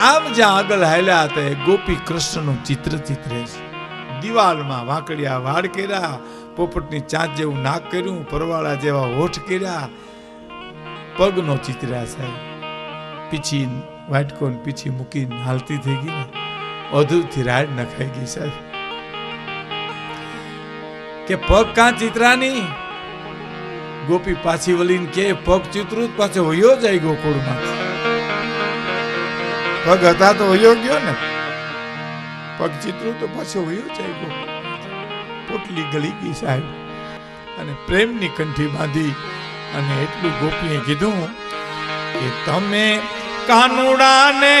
આમ જ્યાં આગળ હાલ્યા હતા એ ગોપી કૃષ્ણનું ચિત્ર ચિત્રે છે. દિવાલમાં વાંકડિયા વાળ કર્યા, પોપટની ચાંચ જેવું નાક કર્યું, પરવાળા જેવા હોઠ કર્યા, પગનો ચિત્ર્યા સાહેબ. પીછી વાટકોન પીછી મૂકીને હાલતી થઈ ગઈ ને, અધૂરથી રાડ નખાઈ ગઈ સાહેબ. કે પગ કાં ચિત્રાની? ગોપી પાછી વળીને કે પગ ચિત્રું પાછો વયો જાય ગોકુળમાં પગ હતા તો વયો ગયો ને. પગ ચિત્રું તો પાછો વયો જાય પોટલી ગળી ગઈ સાહેબ. અને પ્રેમની કંઠી બાંધી અને એટલું ગોપીએ કીધું કે તમે કાનુડાને